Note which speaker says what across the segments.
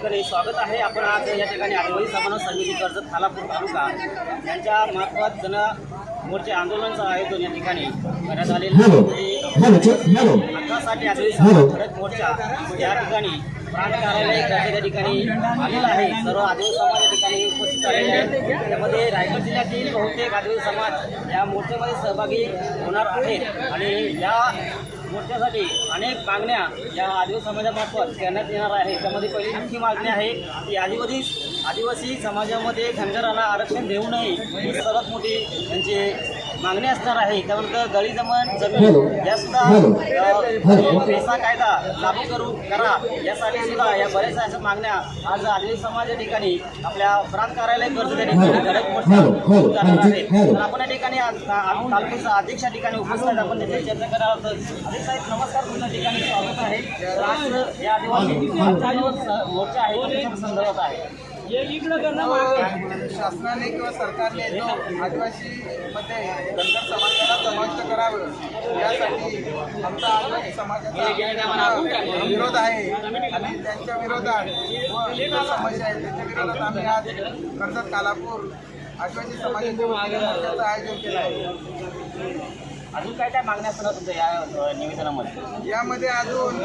Speaker 1: ठिकाणी स्वागत आहे. आपण आज या ठिकाणी आदिवासी समाज समिती कर्जत खालापूर तालुका यांच्या मार्फत जन मोर्चे आंदोलनाचं आयोजन या ठिकाणी करण्यात आलेलं हक्कासाठी
Speaker 2: हॅलो.
Speaker 1: समाज मोर्चा या ठिकाणी प्रांत कार्यालय कर्जत या ठिकाणी आलेला आहे. सर्व आदिवासी समाज या ठिकाणी उपस्थित झालेले आहेत. त्यामध्ये रायगड जिल्ह्यातील बहुतेक आदिवासी समाज या मोर्चामध्ये सहभागी होणार आहेत. आणि या मोर्चासाठी अनेक मागण्या या आदिवासी समाजामार्फत करण्यात येणार आहे. त्यामध्ये पहिली मुख्य मागणी आहे की आदिवासी आदिवासी समाजामध्ये धनगरांना आरक्षण देऊ नये. ही सर्वात मोठी त्यांची मागणी असणार आहे. त्यानंतर दलित जमन. जमीन या सुद्धा पैसा कायदा लागू करू करा यासाठी सुद्धा या बऱ्याच अशा मागण्या आज आदिवासी समाज या ठिकाणी आपल्या प्रांत कार्यालय कर्ज. करणार. तर आपण या ठिकाणी तालुक्याचा अध्यक्ष या ठिकाणी उपस्थित आपण त्याची चर्चा करणार आहोत. अध्यक्ष साहेब नमस्कार. तुमच्या ठिकाणी स्वागत आहे. आज या आदिवासी मोर्चा आहे. संदर्भात आहे.
Speaker 3: शासनाने किंवा सरकारने जो आदिवासी मध्ये धनगर समाजाला समाविष्ट करावं यासाठी आमचा आदिवासी समाजाचा विरोध आहे. आणि त्यांच्या विरोधात व समस्या आहेत त्यांच्या विरोधात आम्ही आज कर्जत कालापूर आदिवासी समाजाच्या आयोजन केलं आहे.
Speaker 1: अजून काय काय मागण्या असणार तुमच्या या निवेदनामध्ये?
Speaker 3: यामध्ये अजून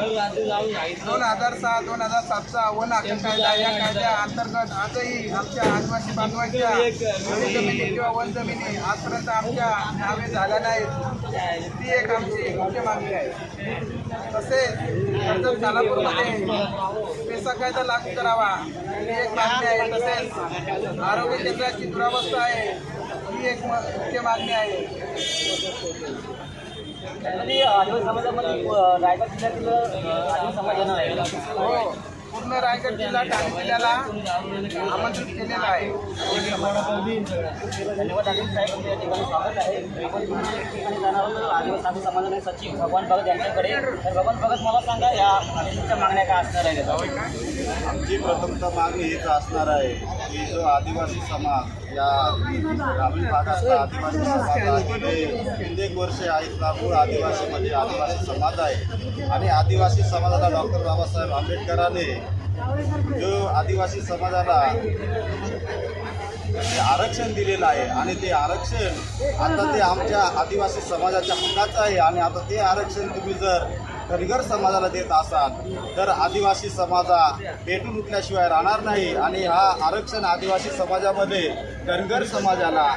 Speaker 3: दोन हजार सहा दोन हजार सातचा वन आखण कायदा या कायद्या अंतर्गत आजही आमच्या आदिवासी बांधवांच्या जमिनी किंवा वन जमिनी आजपर्यंत आमच्या नावे झाल्या नाहीत. ती एक आमची मुख्य मागणी आहे. तसेच कर्जत कालापूरमध्ये पेसा कायदा लागू करावा ही एक मागणी आहे. तसेच आरोग्य केंद्राची दुरावस्था आहे. ही एक मुख्य मागणी आहे.
Speaker 1: आदिवासी समाजामध्ये रायगड जिल्ह्यातील आदिवासी आहे.
Speaker 3: हो पूर्ण रायगड जिल्हा ठाणे जिल्ह्याला आमंत्रित केलेलं आहे.
Speaker 1: धन्यवाद आदिल साहेब. तुमच्या या ठिकाणी स्वागत आहे. आपण पुढच्या ठिकाणी जाणार आहोत. आदिवासी समाजाचे सचिव भगवान भगत यांच्याकडे. तर भगवान भगत मला सांगा या आदिवासीच्या मागण्या काय असणार आहेत?
Speaker 4: आमची प्रथमतः मागणी हीच असणार आहे की जो आदिवासी समाज या ग्रामीण भागातला आदिवासी समाज आहे. गेले कित्येक वर्षे आहेत ना मूळ आदिवासी म्हणजे आदिवासी समाज आहे. आणि आदिवासी समाजाला डॉक्टर बाबासाहेब आंबेडकरांनी जो आदिवासी समाजाला आरक्षण दिलेलं आहे आणि ते आरक्षण आता ते आमच्या आदिवासी समाजाच्या हक्काचं आहे आणि आता ते आरक्षण तुम्ही जर धनगर समाजाला देत असाल तर आदिवासी समाजा पेटून उठल्याशिवाय राहणार नाही. आणि हा आरक्षण आदिवासी समाजामध्ये धनगर समाजाला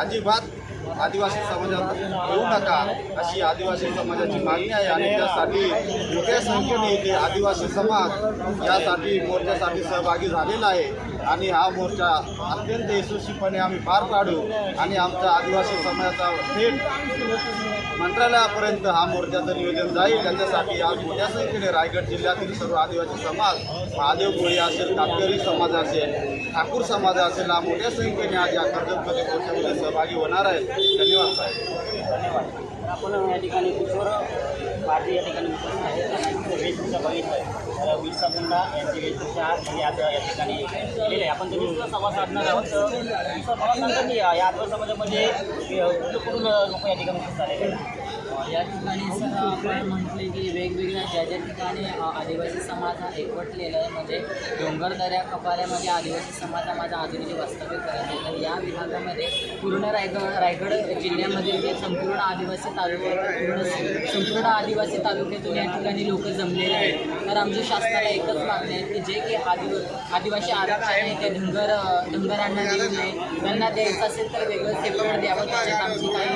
Speaker 4: अजिबात आदिवासी समाजात येऊ नका अशी आदिवासी समाजाची मागणी आहे. आणि त्यासाठी मोठ्या संख्येने इथे आदिवासी समाज यासाठी मोर्चासाठी सहभागी झालेला आहे. आणि हा मोर्चा अत्यंत यशस्वीपणे आम्ही पार पाडू आणि आमच्या आदिवासी समाजाचा थेट मंत्रालयापर्यंत हा मोर्चाचं निवेदन जाईल त्याच्यासाठी आज मोठ्या संख्येने रायगड जिल्ह्यातील सर्व आदिवासी समाज महादेव कोळी असेल कातकरी समाज असेल ठाकूर समाज असेल हा मोठ्या संख्येने आज या कर्जतमध्ये मोर्चामध्ये सहभागी होणार आहेत. धन्यवाद साहेब.
Speaker 1: धन्यवाद आपण या ठिकाणी किशोर पार्टी या ठिकाणी बिरसा मुंडा वेशभूषा आज या ठिकाणी केलेली आहे. आपण त्यांनी संवाद साधणार आहोत. तर मला सांगा की या आदिवासी समाजामध्ये कुठून कुठून लोक या ठिकाणी उपस्थित झालेले
Speaker 5: या ठिकाणी सर आपण म्हटले की वेगवेगळ्या ज्या ज्या ठिकाणी आदिवासी समाज हा एकवटलेला आहे म्हणजे डोंगर दऱ्या कपाऱ्यामध्ये आदिवासी समाज हा माझा आधुनिक वास्तव्य करत आहे. तर या विभागामध्ये पूर्ण रायगड रायगड जिल्ह्यामधील जे संपूर्ण आदिवासी तालुके पूर्ण संपूर्ण आदिवासी तालुक्यातून या ठिकाणी लोक जमलेले आहेत. तर आमच्या शासनाला एकच मागणी आहे की जे की आदिव आदिवासी आरक्षण आहे ते धनगर डोंगरांना धनगरांना देऊ नये. त्यांना द्यायचं असेल तर वेगळं सेपरेट द्यावं त्याच्यात आमची काही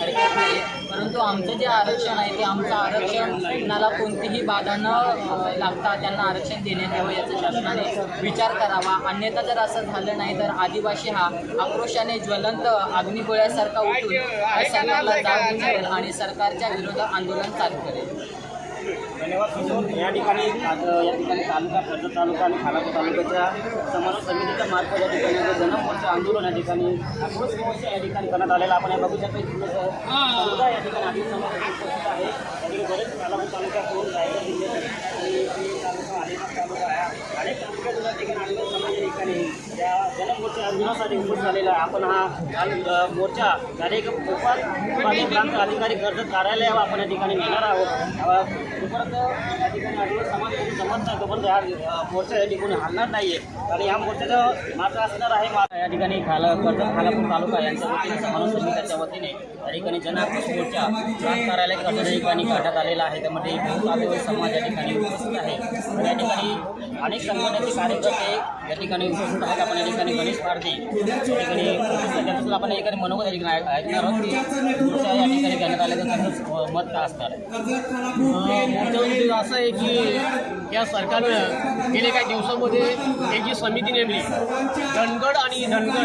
Speaker 5: हरकत नाही. परंतु आमचं जे आरक्षण आहे ते आमचं आरक्षणाला कोणतीही बाधा न लागता त्यांना आरक्षण देण्यात यावं याचा शासनाने विचार करावा. अन्यथा जर असं झालं नाही तर आदिवासी हा आक्रोशाने ज्वलंत अग्निगोळ्यासारखा उठून सरकारला जाग आणि सरकारच्या विरोधात आंदोलन चालू करेल.
Speaker 1: या ठिकाणी या ठिकाणी तालुका कर्जत तालुका आणि खालापूर तालुक्याच्या समन्वय समितीच्या मार्फत या ठिकाणी जनमोर्चा आंदोलन या ठिकाणी आक्रोश या ठिकाणी करण्यात आलेला आपण हे बघू शकतो की थोडंसं समुदाय या ठिकाणी आधी समाज उपस्थित आहे. त्याकडे बरेच खालापूर तालुक्यातून रायगड जिल्ह्यात आणि तालुका अलिबाग तालुका आहे अनेक तालुक्यातून या ठिकाणी आंदोलन समाज या ठिकाणी या जनमोर्चा आंदोलनासाठी उपस्थित झालेला आहे. आपण हा काल अ, मोर्चा डायरेक्ट कोपाल विभागीय प्रांत अधिकारी कर्जत कार्यालयावर आपण या ठिकाणी नेणार आहोत. अ, जोपर्यंत या ठिकाणी आदिवासी समाज कोणी जमत नाही तोपर्यंत हा मोर्चा या ठिकाणी हलणार नाही आहे आणि या मोर्चाचं मात्र असणार आहे. मा- या ठिकाणी खाला कर्जत खालापूर तालुका यांच्या वतीने समाज समितीच्या वतीने या ठिकाणी जनाक्रोश मोर्चा प्रांत कार्यालय कर्जत या ठिकाणी काढण्यात आलेला आहे. त्यामध्ये आदिवासी समाज या ठिकाणी उपस्थित आहे. या ठिकाणी अनेक संघटनेचे कार्यकर्ते या ठिकाणी उपस्थित आहेत. आपण या ठिकाणी गणेश पारधी या ठिकाणी उपस्थित आपण या मनोगत या ऐकणार आहोत की मोर्चा या ठिकाणी घेण्यात आल्याचं त्यांचं मत काय असणार आहे?
Speaker 2: असं आहे की या सरकारनं गेले काही दिवसामध्ये एक जी समिती नेमली. धनगड आणि धनगड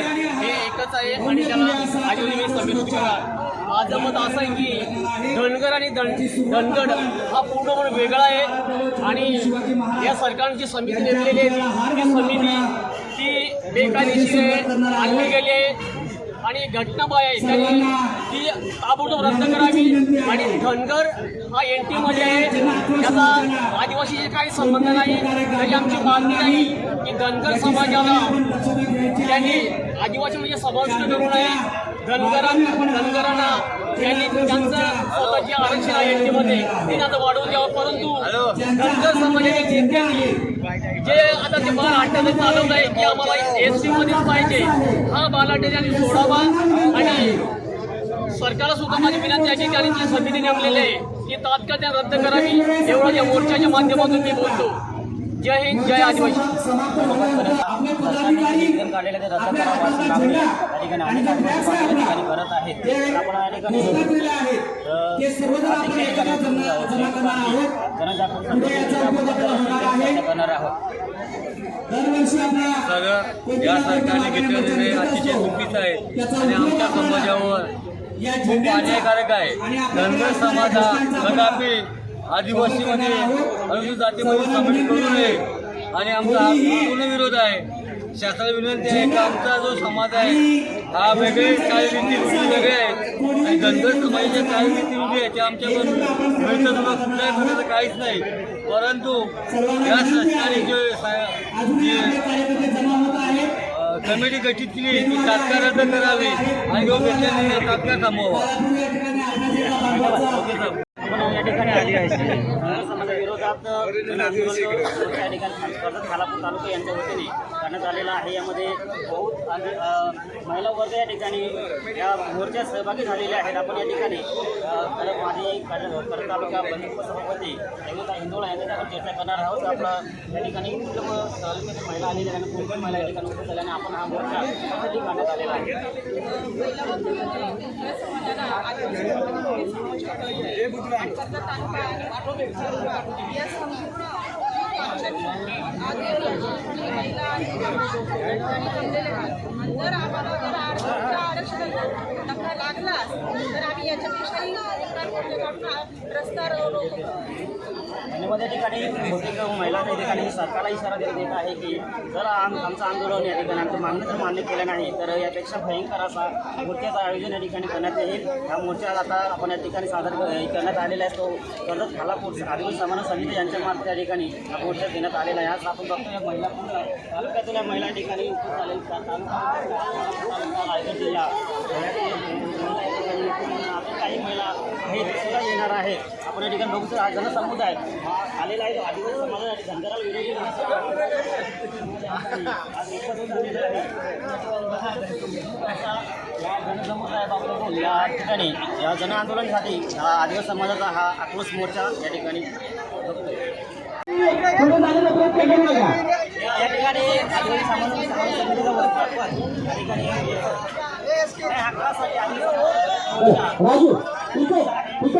Speaker 2: हे एकच आहे आणि त्याला आदिवासी समिती करणार माझं मत असं आहे की धनगर आणि दन धनगड हा पूर्णपणे वेगळा आहे आणि या सरकारची समिती नेमलेली आहे ती समिती बेकायदेशीर आणली गेली आहे. आणि घटनाबाह्य आहे. त्यांनी ती ताबडतोब रद्द करावी. आणि धनगर हा एन टीमध्ये आहे. त्याचा आदिवासीशी काही संबंध नाही. तरी आमची मागणी नाही की धनगर समाजाला त्यांनी आदिवासी म्हणजे समाविष्ट करू नये धनगरांना धनगरांना त्यांनी त्यांचं स्वतःचे आरक्षण आहे टीमध्ये ते आता वाढवून द्यावं. परंतु धनगर समाजाने जिंकली जे आता ते बाल अट्टाने चालवलं आहे की आम्हाला एस मध्येच पाहिजे हा बाल अड्डे त्यांनी सोडावा आणि सरकारला सुद्धा माझी विनंती आहे की त्यांनी जी समिती नेमलेली आहे ती तात्काळ त्या रद्द करावी. एवढं या मोर्चाच्या माध्यमातून मी बोलतो. जय हिंद जय आदिवासी.
Speaker 1: काढलेलं ते रद्द मागणी या ठिकाणी अनेक ठिकाणी करत आहेत. तर आपण या ठिकाणी जनजागृती करणार आहोत.
Speaker 6: सगळं या सरकारने घेतलेला निर्णय अतिशय चुकीचा आहे. आणि आमच्या समाजावर खूप अन्यायकारक आहे. धनगर समाज हा कदापि आदिवासीमध्ये अनुसूचित जातीमध्ये सामील करू नये. आणि आमचा हा पूर्ण विरोध आहे. शासनाला विनंती आहे की आमचा जो समाज आहे हा वेगळे चालीरीती रूढी वेगळे आहेत. आणि धनगर समाजाच्या रूढी आहेत. त्या आमच्याकडून मिळतं कुठल्याही प्रकारचं काहीच नाही. परंतु या सरकारने जे कमिटी गठीत केली ती तात्काळ रद्द करावी आणि निर्णय तात्काळ थांबवावा ओके साहेब
Speaker 1: आपण या ठिकाणी आली आहे समाजा विरोधात आंदोलन ठिकाणी कर्जत खालापूर तालुका यांच्या वतीने करण्यात आलेला आहे यामध्ये बहुत महिला वर्ग या ठिकाणी या मोर्चात सहभागी झालेले आहेत आपण या ठिकाणी माझी कर्जत तालुका बंद उपसभापती रेणुका हिंदोळा यांच्या आपण चर्चा करणार आहोत आपलं या ठिकाणी उत्तम तालुक्यातील महिला आलेल्या आणि कोण महिला या ठिकाणी उपस्थित झाल्या आपण हा मोर्चा यासाठी काढण्यात आलेला आहे
Speaker 7: जर आम्हाला जर आरक्षणाचा आरक्षणाचा धक्का लागलाच तर आम्ही याच्यापेक्षाही एका काढून रस्ता रोखू
Speaker 1: किंवा त्या ठिकाणी बहुतेक महिला त्या ठिकाणी सरकारला इशारा देत देत आहे की जर आम आमचं आंदोलन या ठिकाणी आमचं मागणं जर मान्य केलं नाही तर यापेक्षा भयंकर असा मोर्चाचं आयोजन या ठिकाणी करण्यात येईल हा मोर्चा आता आपण या ठिकाणी सादर करण्यात आलेला आहे तो कर्जत खालापूर आदिवासी समान समिती यांच्या मार्फत या ठिकाणी हा मोर्चा देण्यात आलेला आहे आज आपण बघतो या महिला पूर्ण तालुक्यातून या महिला ठिकाणी उपस्थित झालेल्या तालुका रायगड जिल्हा काही महिला आहेत येणार आहे. आपण या ठिकाणी बघू शकतो हा जनसमुदाय आलेला आहे. आदिवासी समाजासाठी धनगराला विरोधी या जनसमुदायाबाबत या ठिकाणी या जन आंदोलनासाठी हा आदिवासी समाजाचा हा आक्रोश मोर्चा या ठिकाणी या ठिकाणी आदिवासी समाजाचा
Speaker 8: राजू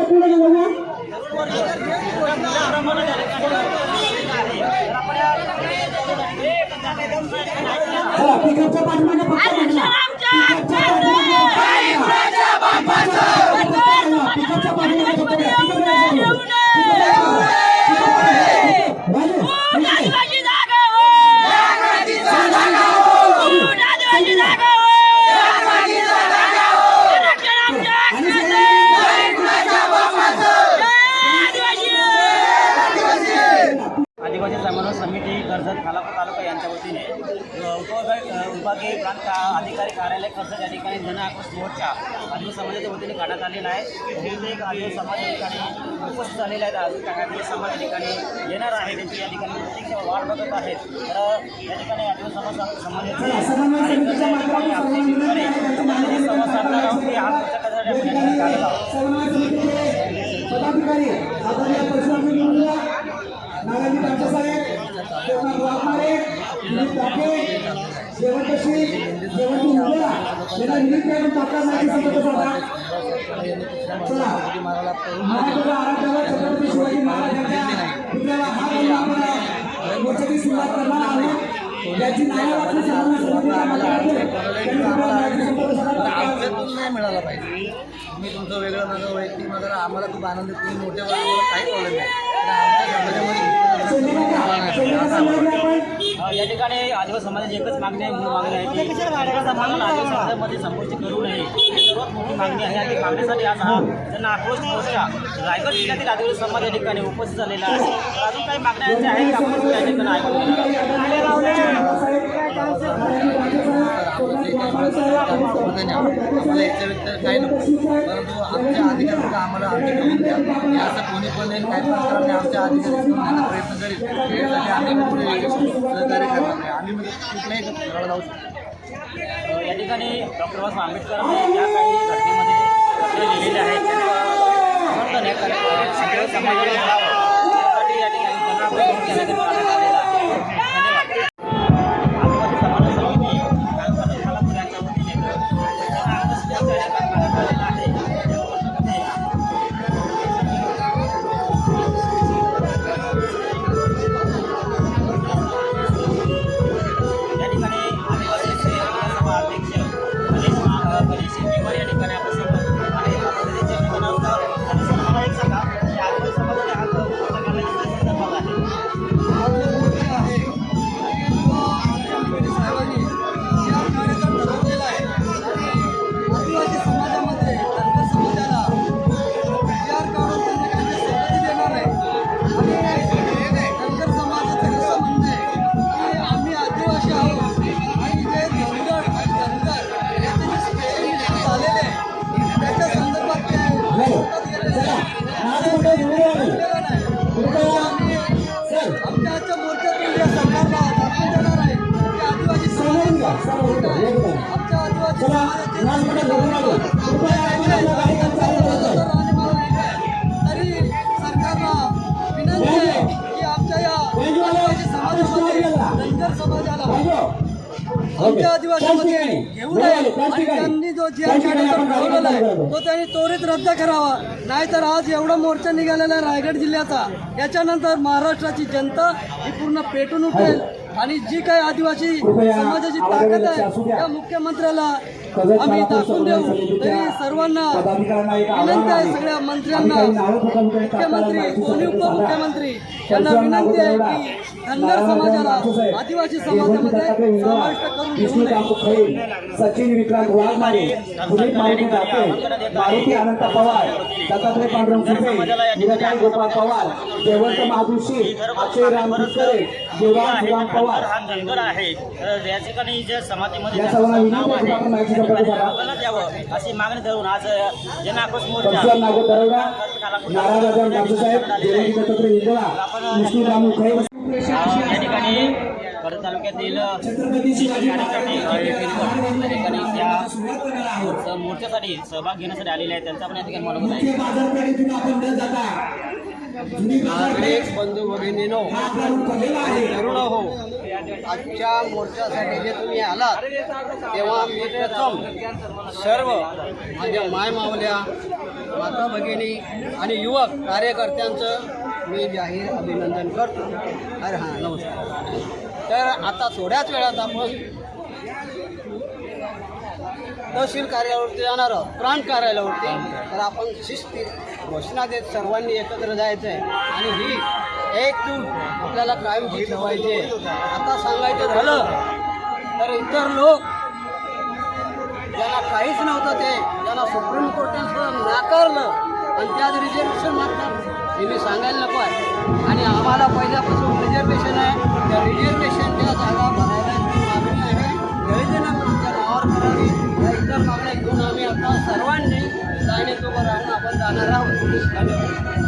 Speaker 8: पुढे गेलो ना चला पिकअपच्या पाठीमागे फक्त म्हणा. पिकअपच्या पाठीमागे पिकअपच्या पाठीमागे फक्त म्हणा. राजू, इथे.
Speaker 1: आदिवासी समन्वय समिती कर्जत खालापूर तालुका यांच्या वतीने अ, उपविभाग- अ, विभागीय प्रांत का- खर्च या ठिकाणी जन आक्रोश मोर्चा आदिवासी समाजाच्या वतीने काढण्यात आलेला आहे बहुतेक आदिवासी समाज या ठिकाणी उपस्थित झालेले आहेत आदिवासी समाज या ठिकाणी येणार आहे त्यांची या ठिकाणी प्रत्यक्ष वाट बघत आहेत तर या ठिकाणी आदिवासी समाज समाजाचे संवाद साधणार आहोत की हा आपण या ठिकाणी काढत आहोत
Speaker 8: नारायणी तांबेसाहेब देवनाथ वाघमारे दिलीप टाके जयवंत शील जयवंत मुंडा यांना विनंती आहे तात्काळ माहिती संदर्भ सांगा चला. छत्रपती शिवाजी महाराजांच्या पुतळ्याला आपण मोर्चाची सुरुवात करणार आहोत. याची नावं सर्वांना
Speaker 6: नाही मिळाला पाहिजे. मी तुमचं वेगळं माझं वैयक्तिक माझं आम्हाला खूप आनंद तुम्ही मोठे आम्हाला काही प्रॉब्लेम नाही पण आमच्या समाजामध्ये
Speaker 1: अ, या ठिकाणी समाजाची एकच मागणी आहे मूळ मागणी आहे की धनगर आदिवासी समाजामध्ये संपुष्टी करू नये. सर्वात मोठी मागणी आहे आणि मागणीसाठी आज हा त्यांना आक्रोश मोर्चा रायगड जिल्ह्यातील आदिवासी समाज या ठिकाणी उपस्थित झालेला आहे. अजून काही मागण्या आहेत का आपण या ठिकाणी ऐकून
Speaker 6: आम्हाला याच्या व्यतिरिक्त काही नको परंतु आमच्या अधिकाऱ्यांना आम्हाला द्या असं कोणी पण काही पण आमच्या अधिकारी प्रयत्न आम्ही पुढे सहकार्य करणार नाही आम्ही कुठल्याही घराला जाऊ शकतो
Speaker 1: या ठिकाणी डॉक्टर बाबासाहेब ज्या काही घटनेमध्ये घटना लिहिलेल्या आहेत. समर्थन आहे कारण समाजाला मिळावं त्यासाठी या ठिकाणी
Speaker 8: चला कृपया आपण कार्यक्रम चालू.
Speaker 9: तरी सरकारला विनंती आहे की आमच्या या आदिवासी समाजामध्ये धनगर समाजाला
Speaker 8: राजू,
Speaker 9: आमच्या आदिवासीमध्ये
Speaker 8: त्याच ठिकाणी.
Speaker 9: घेऊ
Speaker 8: बरोबर
Speaker 9: नये आणि. त्यांनी जो जी आहे तो त्यांनी त्वरित रद्द करावा. नाहीतर आज एवढा मोर्चा निघालेला आहे रायगड जिल्ह्याचा. याच्यानंतर महाराष्ट्राची जनता ही पूर्ण पेटून उठेल. आणि जी काही आदिवासी समाजाची ताकद आहे. त्या मुख्यमंत्र्याला आम्ही दाखवून देऊ. तरी सर्वांना विनंती आहे. सगळ्या मंत्र्यांना. मुख्यमंत्री
Speaker 8: सांगा.
Speaker 9: उपमुख्यमंत्री यांना विनंती आहे की धनगर समाजाला आदिवासी समाजामध्ये समाविष्ट करून घेऊ नये.
Speaker 8: सचिन विक्रांत वाघमारे सुनील मारुती दाते मारुती अनंत पवार दत्तात्रय पांडुरंग सुपे निरकांत गोपाळ पवार जयवंत महादुशी अक्षय राम सुदाम पवार.
Speaker 1: हा धनगर आहे. तर या ठिकाणी जे समाजामध्ये
Speaker 8: या सर्वांना विनंती आहे की आपण माहिती संदर्भात सांगा.
Speaker 1: लोकांना द्यावं अशी मागणी धरून आज मोर्चा या ठिकाणी तालुक्यातील मोर्चासाठी सहभाग घेण्यासाठी आलेले आहेत. त्यांचा पण या ठिकाणी मनोगत आहे.
Speaker 8: नागरिक
Speaker 9: बंधू भगिनीनो तरुण हो आजच्या मोर्चासाठी जे तुम्ही आलात तेव्हा मी प्रथम सर्व माझ्या मायमावल्या माता भगिनी आणि युवक कार्यकर्त्यांचं मी जाहीर अभिनंदन करतो. अरे हां नमस्कार. तर आता थोड्याच वेळात आपण तहसील कार्यालयावरती जाणार आहोत प्रांत कार्यालयावरती. तर आपण शिस्ती घोषणा देत सर्वांनी एकत्र जायचं आहे आणि ही एकजूट आपल्याला कायमची ठेवायची आहे. आता सांगायचं झालं तर इतर लोक ज्यांना काहीच नव्हतं ते ज्यांना सुप्रीम कोर्टाने सुद्धा नाकारलं आणि त्यात रिझर्वेशन मागतात. हे मी सांगायला नको आहे. आणि आम्हाला पहिल्यापासून रिझर्वेशन आहे. त्या रिझर्वेशनच्या जागा भरायला मागणी आहे. दलितांना आमच्या नावावर करावी. इतर मागण्या घेऊन सर्वांनी आता सर्वांनी राहून आपण जाणार आहोत.